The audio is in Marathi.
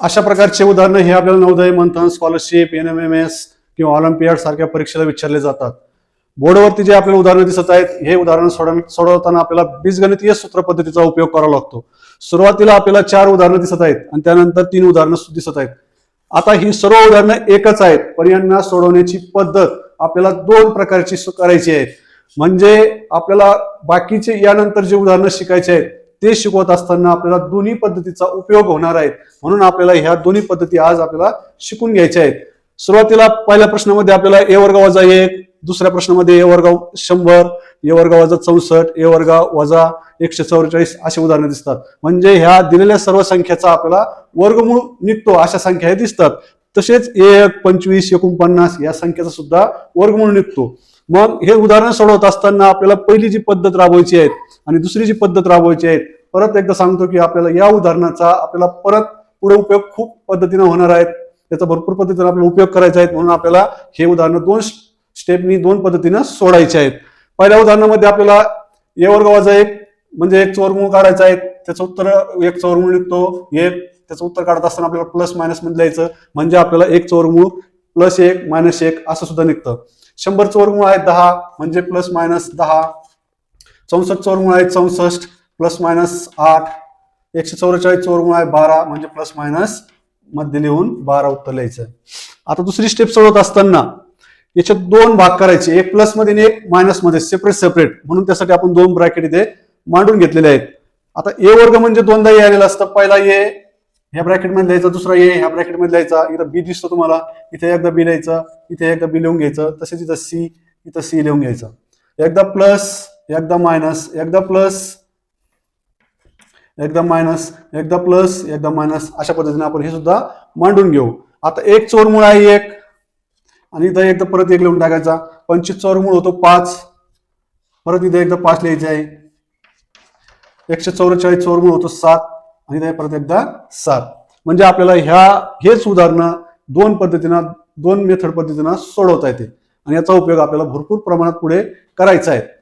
अशा प्रकारचे उदाहरणं हे आपल्याला Navodaya Manthan scholarship N M M S किंवा ऑलिम्पियाड सारख्या परीक्षेला विचारले जातात. बोर्डवरती जे आपल्याला उदाहरणं दिसत आहेत हे उदाहरण सोडव सोडवताना आपल्याला बीजगणितीय सूत्र पद्धतीचा उपयोग करावा लागतो. सुरुवातीला आपल्याला चार उदाहरणं दिसत आहेत आणि त्यानंतर तीन उदाहरणं दिसत आहेत. आता ही सर्व उदाहरणं एकच आहेत पण यांना सोडवण्याची पद्धत आपल्याला दोन प्रकारची करायची आहे. म्हणजे आपल्याला बाकीचे यानंतर जे उदाहरणं शिकायचे आहेत ते शिकवत असताना आपल्याला दोन्ही पद्धतीचा उपयोग होणार आहे. म्हणून आपल्याला ह्या दोन्ही पद्धती आज आपल्याला शिकून घ्यायच्या आहेत. सुरुवातीला पहिल्या प्रश्नामध्ये आपल्याला ए वर्ग वजा एक दुसऱ्या प्रश्नामध्ये ए वर्ग शंभर ए वर्ग वजा चौसष्ट ए वर्ग वजा एकशे चौवेचाळीस असे उदाहरणं दिसतात. म्हणजे ह्या दिलेल्या सर्व संख्येचा आपल्याला वर्गमूळ निघतो अशा संख्या हे दिसतात. तसेच एक पंचवीस एकोणपन्नास या संख्येचा सुद्धा वर्गमूळ निघतो. मग हे उदाहरण सोडवत असताना आपल्याला पहिली जी पद्धत राबवायची आहे आणि दुसरी जी पद्धत राबवायची आहे परत एकदा सांगतो की आपल्याला या उदाहरणाचा आपल्याला परत पुढे उपयोग खूप पद्धतीने होणार आहेत. त्याचा भरपूर पद्धतीने आपल्याला उपयोग करायचा आहे म्हणून आपल्याला हे उदाहरण दोन स्टेपनी दोन पद्धतीनं सोडायचे आहेत. पहिल्या उदाहरणामध्ये आपल्याला ए वर्गवाचा एक म्हणजे एक चौरमूळ काढायचा आहे. त्याचं उत्तर एक चौरमूळ निघतो एक त्याचं उत्तर काढत असताना आपल्याला प्लस मायनसमध्ये लिहायचं. म्हणजे आपल्याला एक चौरमूळ प्लस एक मायनस एक असं सुद्धा निघतं. शंभर चौरमूळ आहे दहा म्हणजे प्लस मायनस दहा. चौसष्ट वर्गमूळ आहे चौसष्ट प्लस मायनस आठ. एकशे चौवेचाळीस वर्गमूळ आहे बारा म्हणजे प्लस मायनसमध्ये लिहून बारा उत्तर लिहायचं आता दुसरी स्टेप सोडवत असताना याच्यात दोन भाग करायचे. एक प्लसमध्ये आणि एक मायनसमध्ये सेपरेट सेपरेट म्हणून त्यासाठी आपण दोन ब्रॅकेट इथे मांडून घेतलेले आहेत. आता ए वर्ग म्हणजे दोनदा ए आलेला असतं. पहिला ए ह्या ब्रॅकेटमध्ये लिहायचा. दुसरा ए ह्या ब्रॅकेटमध्ये लिहायचा. इथं बी दिसतो तुम्हाला. इथे एकदा बी लिहायचं. इथे एकदा बी लिहून घ्यायचं. तसेच इथं सी इथं सी लिहून घ्यायचं. एकदा प्लस एकदा मायनस एकदा प्लस एकदा मायनस एकदा प्लस एकदा मायनस अशा पद्धतीने आपण हे सुद्धा मांडून घेऊ. आता एक चोरमूळ आहे एक. आणि इथं एकदा परत एक लिहून टाकायचा. पंचवीस चौरमूळ होतो पाच. परत इथे एकदा पाच लिहायचे आहे. एकशे चौवेचाळीस चौरमूळ होतो सात. आणि इथे परत एकदा सात. म्हणजे आपल्याला ह्या हेच उदाहरणं दोन पद्धतीनं दोन मेथड पद्धतीनं सोडवता येते. आणि याचा उपयोग आपल्याला भरपूर प्रमाणात पुढे करायचा आहे.